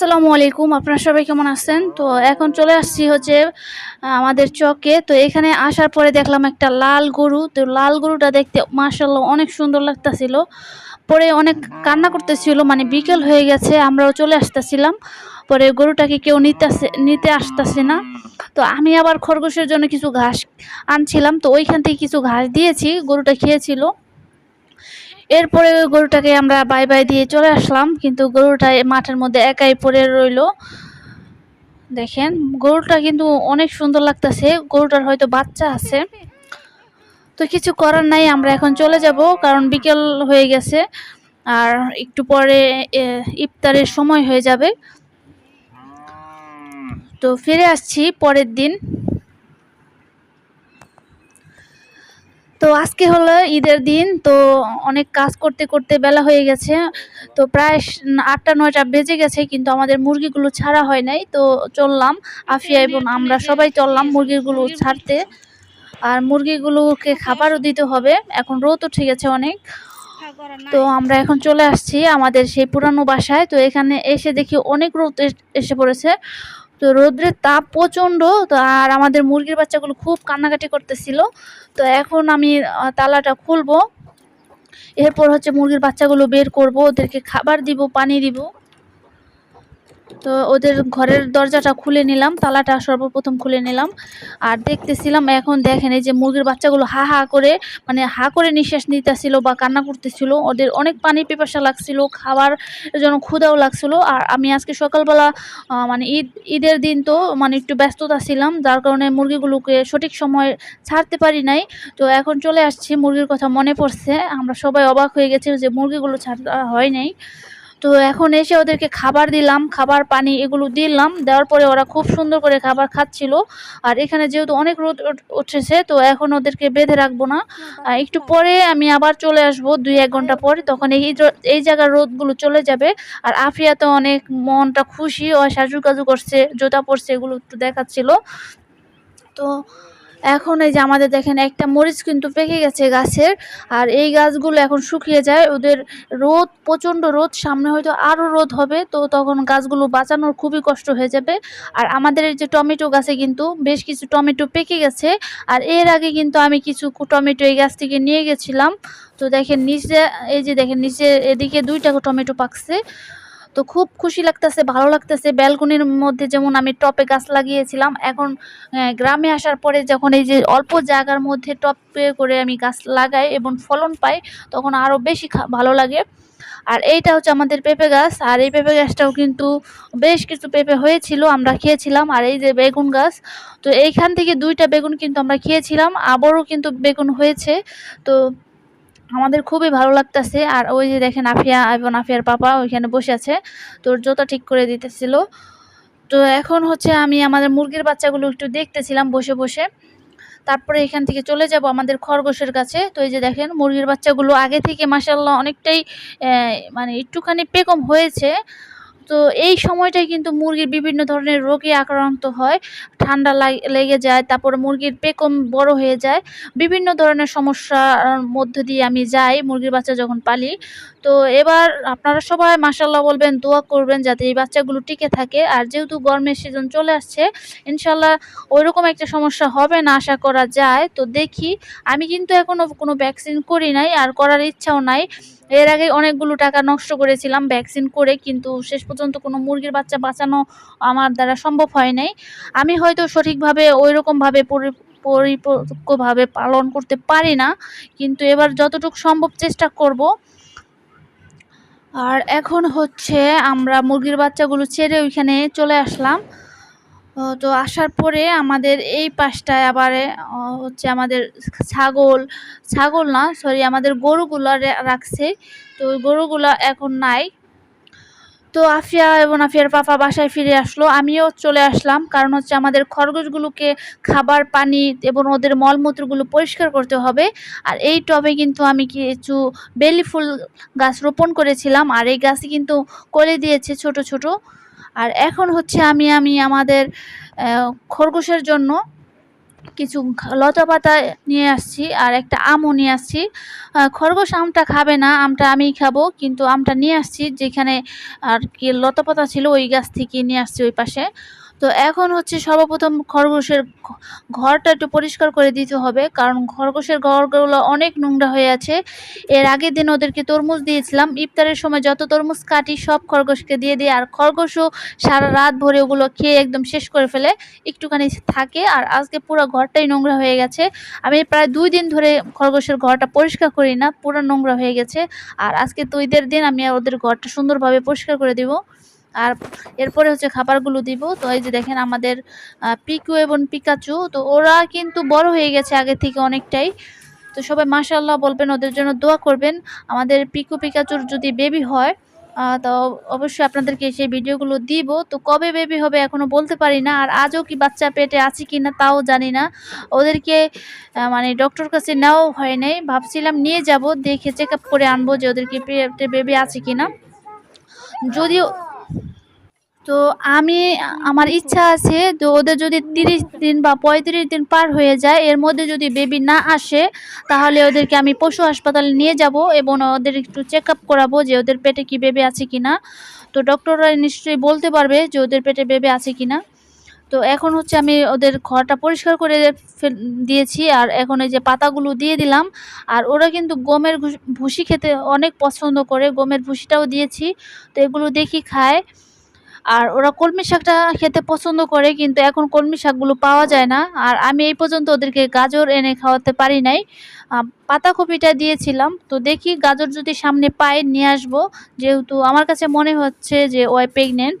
আসসালামু আলাইকুম, আপনারা সবাই কেমন আছেন? তো এখন চলে আসছি হচ্ছে আমাদের চকে। তো এখানে আসার পরে দেখলাম একটা লাল গরু। তো লাল গরুটা দেখতে মার্শাল্লাহ অনেক সুন্দর লাগতাছিল। পরে অনেক কান্না করতেছিল মানে বিকেল হয়ে গেছে, আমরাও চলে আসতেছিলাম। পরে গরুটাকে কেউ নিতে নিতে আসতেছে না। তো আমি আবার খরগোশের জন্য কিছু ঘাস আনছিলাম। তো ওইখান থেকে কিছু ঘাস দিয়েছি, গরুটা খেয়েছিল। এরপরে ওই গরুটাকে আমরা বাই বাই দিয়ে চলে আসলাম। কিন্তু গরুটা মাঠের মধ্যে একাই পড়ে রইল। দেখেন, গরুটা কিন্তু অনেক সুন্দর লাগতেছে। গরুটার হয়তো বাচ্চা আছে। তো কিছু করার নাই, আমরা এখন চলে যাব, কারণ বিকেল হয়ে গেছে। আর একটু পরে ইফতারের সময় হয়ে যাবে। তো ফিরে আসছি পরের দিন। আজকে হলো ঈদের দিন, তো অনেক কাজ করতে করতে বেলা হয়ে গেছে। তো প্রায় আটটা, নয়টা বেজে গেছে, কিন্তু আমাদের মুরগিগুলো ছাড়া হয় নাই, তো চললাম। আফিয়া এবং আমরা সবাই চললাম মুরগিগুলো ছাড়তে। আর মুরগিগুলোকে খাবারও দিতে হবে, এখন রোদও ঠিক আছে অনেক। তো আমরা এখন চলে আসছি আমাদের সেই পুরানো বাসায়, তো এখানে এসে দেখি অনেক রোদ এস- পড়েছে। তো রোদ্রের তাপ প্রচণ্ড, তো আর আমাদের মুরগির বাচ্চাগুলো খুব কান্নাকাটি করতেছিল। তো এখন আমি তালাটা খুলবো। এরপর হচ্ছে মুরগির বাচ্চাগুলো বের করব, ওদেরকে খাবার দিব, পানি দিব। তো ওদের ঘরের দরজাটা খুলে নিলাম, তালাটা সর্বপ্রথম খুলে নিলাম। আর দেখতেছিলাম এখন দেখেন এই যে মুরগির বাচ্চাগুলো হা হা করে মানে হা করে নিঃশ্বাস নিতেছিল বা কান্না করতেছিল। ওদের অনেক পানি পিপাসা লাগছিল, খাবার জন্য ক্ষুধাও লাগছিল। আর আমি আজকে সকালবেলা মানে ঈদ, ঈদের দিন তো মানে একটু ব্যস্ততা ছিলাম, যার কারণে মুরগিগুলোকে সঠিক সময় ছাড়তে পারি নাই। তো এখন চলে আসছি, মুরগির কথা মনে পড়ছে। আমরা সবাই অবাক হয়ে গেছি যে মুরগিগুলো ছাড়া হয় নাই। তো এখন এসে ওদেরকে খাবার দিলাম, খাবার, পানি এগুলো দিলাম, দেওয়ার পরে ওরা খুব সুন্দর করে খাবার খাচ্ছিল। আর এখানে যেহেতু অনেক রোদ উঠেছে, তো এখন ওদেরকে বেঁধে রাখব না। একটু পরে আমি আবার চলে আসব, দুই এক ঘণ্টা পরে, তখন এই এই জায়গার রোদগুলো চলে যাবে। আর আফিয়া তো অনেক মনটা খুশি, ও সাজু কাজু করছে, জোতা পরছে, এগুলো একটু দেখাচ্ছিল। তো এখন এই যে আমাদের দেখেন একটা মরিচ কিন্তু পেকে গেছে গাছের, আর এই গাছগুলো এখন শুকিয়ে যায়। ওদের রোদ, প্রচণ্ড রোদ, সামনে হয়তো আরও রোদ হবে, তো তখন গাছগুলো বাঁচানোর খুবই কষ্ট হয়ে যাবে। আর আমাদের এই যে টমেটো গাছে কিন্তু বেশ কিছু টমেটো পেকে গেছে, আর এর আগে কিন্তু আমি কিছু টমেটো এই গাছ থেকে নিয়ে গেছিলাম। তো দেখেন নিচে, এই যে দেখেন নিচে এদিকে দুইটা টমেটো পাকছে। তো খুব খুশি লাগতেছে, ভালো লাগতেছে। ব্যালকনির মধ্যে যেমন আমি টপে গাছ লাগিয়েছিলাম, এখন গ্রামে আসার পরে যখন এই যে অল্প জায়গার মধ্যে টপে করে আমি গাছ লাগাই এবং ফলন পাই, তখন আরও বেশি ভালো লাগে। আর এইটা হচ্ছে আমাদের পেঁপে গাছ, আর এই পেঁপে গাছটাও কিন্তু বেশ কিছু পেঁপে হয়েছিল, আমরা খেয়েছিলাম। আর এই যে বেগুন গাছ, তো এইখান থেকে দুইটা বেগুন কিন্তু আমরা খেয়েছিলাম, আবারও কিন্তু বেগুন হয়েছে। তো আমাদের খুবই ভালো লাগতেছে। আর ওই যে দেখেন আফিয়া এবং আফিয়ার পাপা ওইখানে বসে আছে। তোর জোতা ঠিক করে দিতেছিল। তো এখন হচ্ছে আমি আমাদের মুরগির বাচ্চাগুলো একটু দেখতেছিলাম বসে বসে। তারপরে এখান থেকে চলে যাব আমাদের খরগোশের কাছে। তো এই যে দেখেন মুরগির বাচ্চাগুলো আগে থেকে মাসাল্লাহ অনেকটাই মানে একটুখানি পেকম হয়েছে। তো এই সময়টাই কিন্তু মুরগির বিভিন্ন ধরনের রোগে আক্রান্ত হয়, ঠান্ডা লেগে যায়, তারপরে মুরগির পেকম বড় হয়ে যায়, বিভিন্ন ধরনের সমস্যার মধ্য দিয়ে আমি যাই মুরগির বাচ্চা যখন পালি। তো এবার আপনারা সবাই মাসাল্লাহ বলবেন, দোয়া করবেন যাতে এই বাচ্চাগুলো টিকে থাকে। আর যেহেতু গরমের সিজন চলে আসছে ইনশাল্লাহ ওইরকম একটা সমস্যা হবে না আশা করা যায়। তো দেখি, আমি কিন্তু এখনও কোনো ভ্যাকসিন করি নাই, আর করার ইচ্ছাও নাই। এর আগে অনেকগুলো টাকা নষ্ট করেছিলাম ভ্যাকসিন করে, কিন্তু শেষ পর্যন্ত কোনো মুরগির বাচ্চা বাঁচানো আমার দ্বারা সম্ভব হয় নাই। আমি হয়তো সঠিকভাবে ওই রকমভাবে পরি, পরিপক্কভাবে পালন করতে পারি না, কিন্তু এবার যতটুকু সম্ভব চেষ্টা করব। আর এখন হচ্ছে আমরা মুরগির বাচ্চাগুলো ছেড়ে ওইখানে চলে আসলাম। তো আসার পরে আমাদের এই পাশটায় আবার হচ্ছে আমাদের ছাগল ছাগল না সরি আমাদের গরুগুলো রাখছে। তো গরুগুলো এখন নাই। তো আফিয়া এবং আফিয়ার পাপা বাসায় ফিরে আসলো। আমিও চলে আসলাম, কারণ হচ্ছে আমাদের খরগোশগুলোকে খাবার, পানি এবং ওদের মলমূত্রগুলো পরিষ্কার করতে হবে। আর এই টবে কিন্তু আমি কিছু বেলি ফুল গাছ রোপণ করেছিলাম, আর এই গাছে কিন্তু কলে দিয়েছে ছোট ছোট। আর এখন হচ্ছে আমি আমি আমাদের খরগোশের জন্য কিছু লতা পাতা নিয়ে আসছি আর একটা আমও নিয়ে আসছি। খরগোশ আমটা খাবে না, আমটা আমিই খাব, কিন্তু আমটা নিয়ে আসছি যেখানে আর কি লতা পাতা ছিল ওই গাছ থেকে নিয়ে আসছি ওই পাশে। তো এখন হচ্ছে সর্বপ্রথম খরগোশের ঘরটা একটু পরিষ্কার করে দিতে হবে, কারণ খরগোশের ঘরগুলো অনেক নোংরা হয়ে আছে। এর আগের দিন ওদেরকে তরমুজ দিয়েছিলাম। ইফতারের সময় যত তরমুজ কাটি, সব খরগোশকে দিয়ে দিই আর খরগোশও সারা রাত ভরে ওগুলো খেয়ে একদম শেষ করে ফেলে। একটুখানি থাকে আর আজকে পুরো ঘরটাই নোংরা হয়ে গেছে। আমি প্রায় দুই দিন ধরে খরগোশের ঘরটা পরিষ্কার করি না, পুরো নোংরা হয়ে গেছে। আর আজকে তো ঈদের দিন, আমি ওদের ঘরটা সুন্দরভাবে পরিষ্কার করে দিব। আর এরপরে হচ্ছে খাবারগুলো দিব। তো এই যে দেখেন আমাদের পিকু এবং পিকাচু, তো ওরা কিন্তু বড় হয়ে গেছে আগে থেকে অনেকটাই। তো সবাই মাশাআল্লাহ বলবেন, ওদের জন্য দোয়া করবেন। আমাদের পিকু পিকাচুর যদি বেবি হয় তো অবশ্যই আপনাদেরকে সেই ভিডিওগুলো দিব। তো কবে বেবি হবে এখনও বলতে পারি না। আর আজও কি বাচ্চা পেটে আছে কি না তাও জানি না। ওদেরকে মানে ডক্টর কাছে নেওয়াও হয় নাই। ভাবছিলাম নিয়ে যাব, দেখে চেক করে আনব যে ওদেরকে পেটে বেবি আছে কি না যদিও তো আমি, আমার ইচ্ছা আছে তো ওদের যদি তিরিশ দিন বা পঁয়ত্রিশ দিন পার হয়ে যায়, এর মধ্যে যদি বেবি না আসে, তাহলে ওদেরকে আমি পশু হাসপাতালে নিয়ে যাব এবং ওদের একটু চেক আপ করাবো যে ওদের পেটে কি বেবি আছে কি না তো ডক্টররা নিশ্চয়ই বলতে পারবে যে ওদের পেটে বেবি আছে কি না তো এখন হচ্ছে আমি ওদের ঘরটা পরিষ্কার করে দিয়েছি আর এখন এই যে পাতাগুলো দিয়ে দিলাম। আর ওরা কিন্তু গমের ভুসি খেতে অনেক পছন্দ করে, গমের ভুসিটাও দিয়েছি। তো এগুলো দেখি খায়। আর ওরা কলমি শাকটা খেতে পছন্দ করে, কিন্তু এখন কলমি শাকগুলো পাওয়া যায় না। আর আমি এই পর্যন্ত ওদেরকে গাজর এনে খাওয়াতে পারি নাই। পাতাকপিটা দিয়েছিলাম। তো দেখি গাজর যদি সামনে পাই নিয়ে আসব। যেহেতু আমার কাছে মনে হচ্ছে যে ওই প্রেগনেন্ট